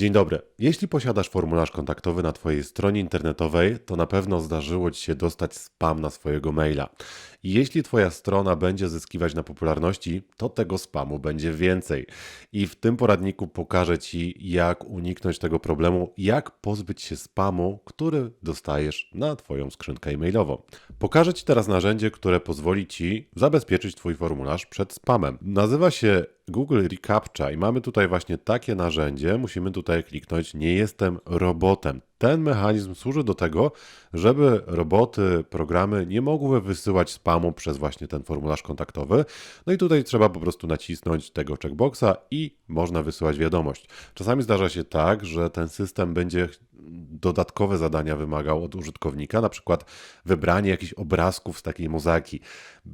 Dzień dobry. Jeśli posiadasz formularz kontaktowy na Twojej stronie internetowej, to na pewno zdarzyło Ci się dostać spam na swojego maila. Jeśli Twoja strona będzie zyskiwać na popularności, to tego spamu będzie więcej. I w tym poradniku pokażę Ci, jak uniknąć tego problemu, jak pozbyć się spamu, który dostajesz na Twoją skrzynkę e-mailową. Pokażę Ci teraz narzędzie, które pozwoli Ci zabezpieczyć Twój formularz przed spamem. Nazywa się Google Recaptcha i mamy tutaj właśnie takie narzędzie. Musimy tutaj kliknąć Nie jestem robotem. Ten mechanizm służy do tego, żeby roboty, programy nie mogły wysyłać spamu przez właśnie ten formularz kontaktowy. No i tutaj trzeba po prostu nacisnąć tego checkboxa i można wysyłać wiadomość. Czasami zdarza się tak, że ten system będzie dodatkowe zadania wymagał od użytkownika, na przykład wybranie jakichś obrazków z takiej mozaiki.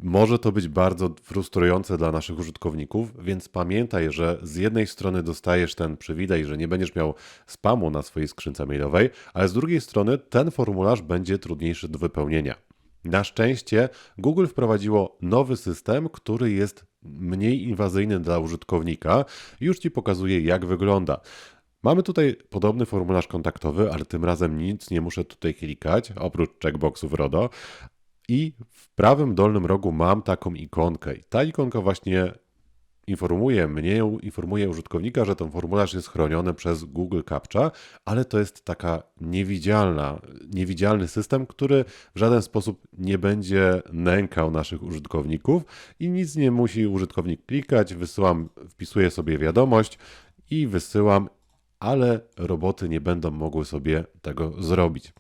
Może to być bardzo frustrujące dla naszych użytkowników, więc pamiętaj, że z jednej strony dostajesz ten przywilej, że nie będziesz miał spamu na swojej skrzynce mailowej, ale z drugiej strony ten formularz będzie trudniejszy do wypełnienia. Na szczęście Google wprowadziło nowy system, który jest mniej inwazyjny dla użytkownika. Już Ci pokazuję, jak wygląda. Mamy tutaj podobny formularz kontaktowy, ale tym razem nic nie muszę tutaj klikać, oprócz checkboxów RODO. I w prawym dolnym rogu mam taką ikonkę. I ta ikonka właśnie informuje mnie, informuje użytkownika, że ten formularz jest chroniony przez Google Captcha, ale to jest taka niewidzialna, niewidzialny system, który w żaden sposób nie będzie nękał naszych użytkowników i nic nie musi użytkownik klikać. Wysyłam, wpisuję sobie wiadomość i wysyłam ale roboty nie będą mogły sobie tego zrobić.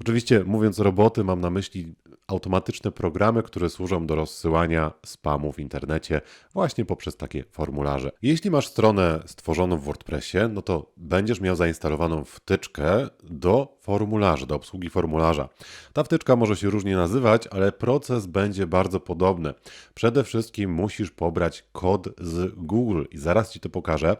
Oczywiście, mówiąc roboty, mam na myśli automatyczne programy, które służą do rozsyłania spamu w internecie właśnie poprzez takie formularze. Jeśli masz stronę stworzoną w WordPressie, no to będziesz miał zainstalowaną wtyczkę do formularzy, do obsługi formularza. Ta wtyczka może się różnie nazywać, ale proces będzie bardzo podobny. Przede wszystkim musisz pobrać kod z Google i zaraz Ci to pokażę.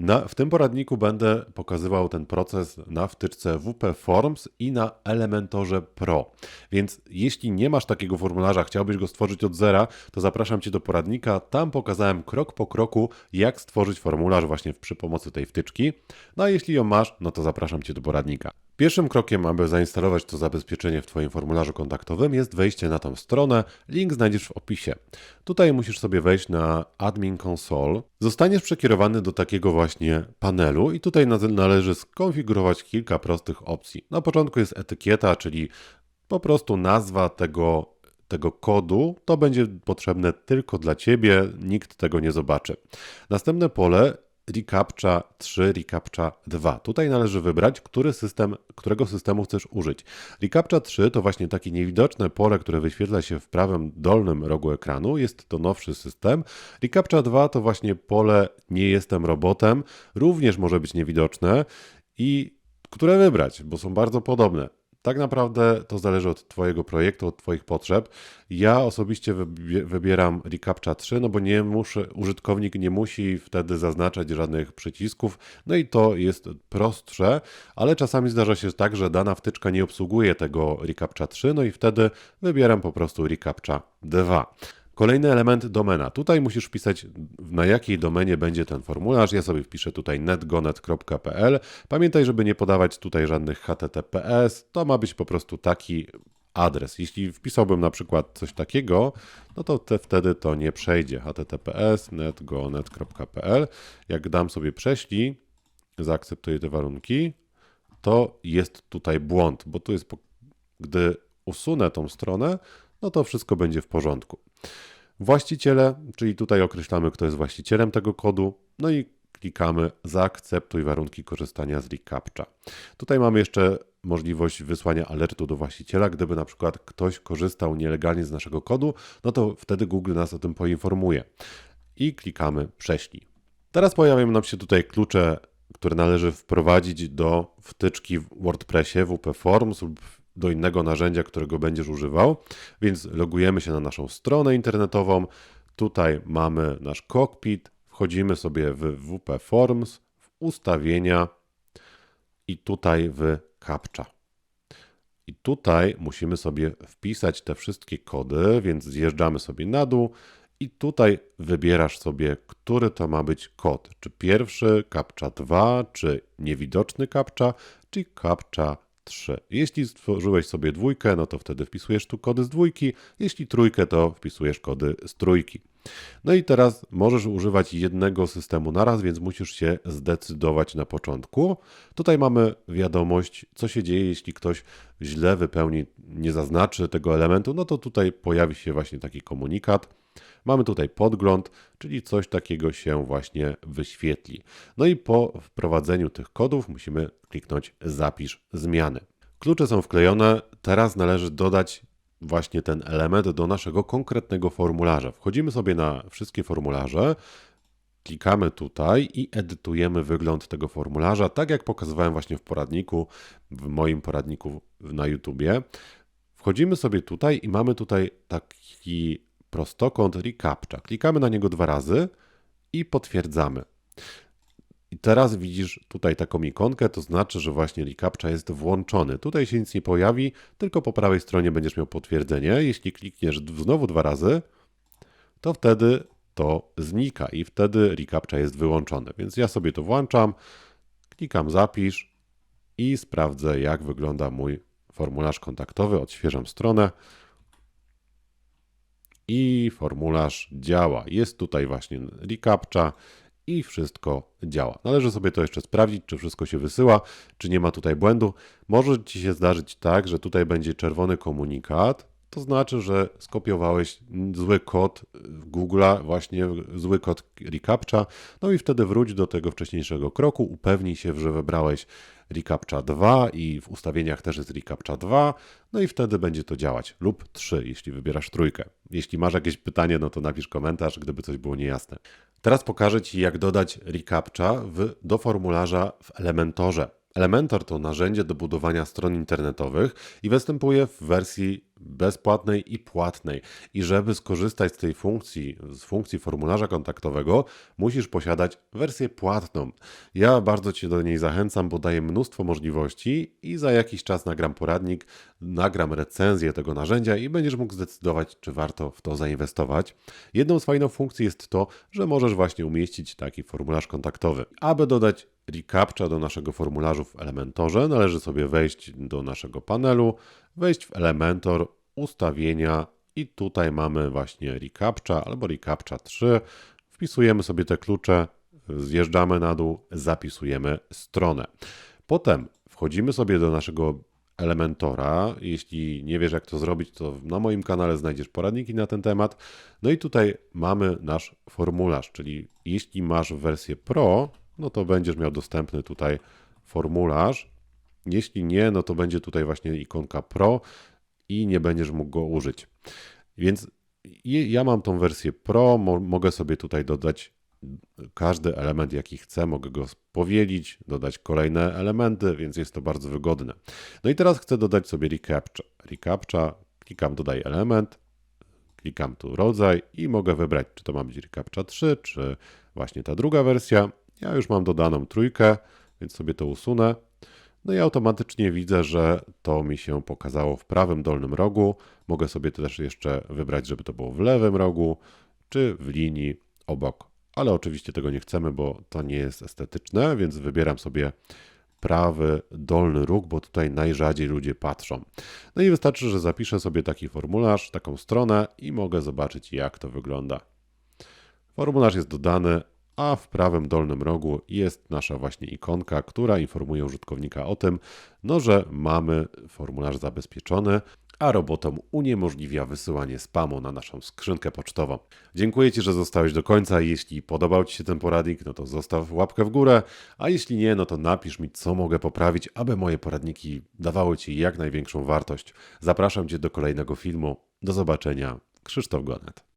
Na, w tym poradniku będę pokazywał ten proces na wtyczce WP Forms i na Elementorze Pro. Więc jeśli nie masz takiego formularza, chciałbyś go stworzyć od zera, to zapraszam Cię do poradnika. Tam pokazałem krok po kroku, jak stworzyć formularz właśnie przy pomocy tej wtyczki. No a jeśli ją masz, no to zapraszam Cię do poradnika. Pierwszym krokiem, aby zainstalować to zabezpieczenie w Twoim formularzu kontaktowym jest wejście na tą stronę. Link znajdziesz w opisie. Tutaj musisz sobie wejść na Admin Console. Zostaniesz przekierowany do takiego właśnie panelu i tutaj należy skonfigurować kilka prostych opcji. Na początku jest etykieta, czyli po prostu nazwa tego tego kodu, to będzie potrzebne tylko dla Ciebie, nikt tego nie zobaczy. Następne pole ReCAPTCHA 3, ReCAPTCHA 2. Tutaj należy wybrać, który system, którego systemu chcesz użyć. ReCAPTCHA 3 to właśnie takie niewidoczne pole, które wyświetla się w prawym dolnym rogu ekranu. Jest to nowszy system. ReCAPTCHA 2 to właśnie pole nie jestem robotem. Również może być niewidoczne i które wybrać, bo są bardzo podobne tak naprawdę to zależy od Twojego projektu, od Twoich potrzeb. Ja osobiście wybieram ReCAPTCHA 3, no bo nie muszę, użytkownik nie musi wtedy zaznaczać żadnych przycisków, no i to jest prostsze, ale czasami zdarza się tak, że dana wtyczka nie obsługuje tego ReCAPTCHA 3, no i wtedy wybieram po prostu ReCAPTCHA 2. Kolejny element domena. Tutaj musisz wpisać na jakiej domenie będzie ten formularz. Ja sobie wpiszę tutaj netgonet.pl. Pamiętaj, żeby nie podawać tutaj żadnych HTTPS. To ma być po prostu taki adres. Jeśli wpisałbym na przykład coś takiego, no to te, wtedy to nie przejdzie. https netgonet.pl. Jak dam sobie prześlij, zaakceptuję te warunki, to jest tutaj błąd, bo tu jest, gdy usunę tą stronę, no to wszystko będzie w porządku. Właściciele, czyli tutaj określamy, kto jest właścicielem tego kodu, no i klikamy zaakceptuj warunki korzystania z reCAPTCHA. Tutaj mamy jeszcze możliwość wysłania alertu do właściciela, gdyby na przykład ktoś korzystał nielegalnie z naszego kodu, no to wtedy Google nas o tym poinformuje. I klikamy prześlij. Teraz pojawią nam się tutaj klucze, które należy wprowadzić do wtyczki w WordPressie WP Forms lub do innego narzędzia, którego będziesz używał. Więc logujemy się na naszą stronę internetową. Tutaj mamy nasz cockpit. Wchodzimy sobie w WP Forms, w ustawienia i tutaj w CAPTCHA. I tutaj musimy sobie wpisać te wszystkie kody, więc zjeżdżamy sobie na dół I tutaj wybierasz sobie, który to ma być kod. Czy pierwszy, captcha 2, czy niewidoczny captcha, czy captcha 3. Jeśli stworzyłeś sobie dwójkę, no to wtedy wpisujesz tu kody z dwójki. Jeśli trójkę, to wpisujesz kody z trójki. No i teraz możesz używać jednego systemu naraz, więc musisz się zdecydować na początku. Tutaj mamy wiadomość, co się dzieje, jeśli ktoś źle wypełni, nie zaznaczy tego elementu, no to tutaj pojawi się właśnie taki komunikat. Mamy tutaj podgląd, czyli coś takiego się właśnie wyświetli. No i po wprowadzeniu tych kodów musimy kliknąć zapisz zmiany. Klucze są wklejone, teraz należy dodać właśnie ten element do naszego konkretnego formularza. Wchodzimy sobie na wszystkie formularze, klikamy tutaj i edytujemy wygląd tego formularza, tak jak pokazywałem właśnie w poradniku, w moim poradniku na YouTubie. Wchodzimy sobie tutaj i mamy tutaj taki prostokąt reCAPTCHA. Klikamy na niego dwa razy i potwierdzamy. I teraz widzisz tutaj taką ikonkę, to znaczy, że właśnie reCAPTCHA jest włączony. Tutaj się nic nie pojawi, tylko po prawej stronie będziesz miał potwierdzenie. Jeśli klikniesz znowu dwa razy, to wtedy to znika i wtedy reCAPTCHA jest wyłączony. Więc ja sobie to włączam, klikam zapisz i sprawdzę, jak wygląda mój formularz kontaktowy. Odświeżam stronę i formularz działa. Jest tutaj właśnie reCAPTCHA i wszystko działa. Należy sobie to jeszcze sprawdzić, czy wszystko się wysyła, czy nie ma tutaj błędu. Może Ci się zdarzyć tak, że tutaj będzie czerwony komunikat, to znaczy, że skopiowałeś zły kod Google'a, właśnie zły kod reCAPTCHA, no i wtedy wróć do tego wcześniejszego kroku, upewnij się, że wybrałeś reCAPTCHA 2 i w ustawieniach też jest reCAPTCHA 2, no i wtedy będzie to działać, lub 3, jeśli wybierasz trójkę. Jeśli masz jakieś pytanie, no to napisz komentarz, gdyby coś było niejasne. Teraz pokażę Ci, jak dodać reCAPTCHA w, do formularza w Elementorze. Elementor to narzędzie do budowania stron internetowych i występuje w wersji bezpłatnej i płatnej. I żeby skorzystać z tej funkcji, z funkcji formularza kontaktowego, musisz posiadać wersję płatną. Ja bardzo Cię do niej zachęcam, bo daje mnóstwo możliwości i za jakiś czas nagram poradnik, nagram recenzję tego narzędzia i będziesz mógł zdecydować, czy warto w to zainwestować. Jedną z fajnych funkcji jest to, że możesz właśnie umieścić taki formularz kontaktowy. Aby dodać reCAPTCHA do naszego formularzu w Elementorze, należy sobie wejść do naszego panelu, wejść w Elementor, ustawienia i tutaj mamy właśnie reCAPTCHA albo reCAPTCHA 3. Wpisujemy sobie te klucze, zjeżdżamy na dół, zapisujemy stronę. Potem wchodzimy sobie do naszego Elementora. Jeśli nie wiesz, jak to zrobić, to na moim kanale znajdziesz poradniki na ten temat. No i tutaj mamy nasz formularz, czyli jeśli masz wersję Pro, no to będziesz miał dostępny tutaj formularz. Jeśli nie, no to będzie tutaj właśnie ikonka Pro i nie będziesz mógł go użyć. Więc ja mam tą wersję Pro, mogę sobie tutaj dodać każdy element, jaki chcę, mogę go powielić, dodać kolejne elementy, więc jest to bardzo wygodne. No i teraz chcę dodać sobie reCAPTCHA. reCAPTCHA, klikam dodaj element, klikam tu rodzaj i mogę wybrać, czy to ma być reCAPTCHA 3, czy właśnie ta druga wersja. Ja już mam dodaną trójkę, więc sobie to usunę. No i automatycznie widzę, że to mi się pokazało w prawym dolnym rogu. Mogę sobie też jeszcze wybrać, żeby to było w lewym rogu, czy w linii obok. Ale oczywiście tego nie chcemy, bo to nie jest estetyczne, więc wybieram sobie prawy dolny róg, bo tutaj najrzadziej ludzie patrzą. No i wystarczy, że zapiszę sobie taki formularz, taką stronę i mogę zobaczyć, jak to wygląda. Formularz jest dodany, a w prawym dolnym rogu jest nasza właśnie ikonka, która informuje użytkownika o tym, no, że mamy formularz zabezpieczony, a robotom uniemożliwia wysyłanie spamu na naszą skrzynkę pocztową. Dziękuję Ci, że zostałeś do końca. Jeśli podobał Ci się ten poradnik, no to zostaw łapkę w górę, a jeśli nie, no to napisz mi, co mogę poprawić, aby moje poradniki dawały Ci jak największą wartość. Zapraszam Cię do kolejnego filmu. Do zobaczenia. Krzysztof Gonet.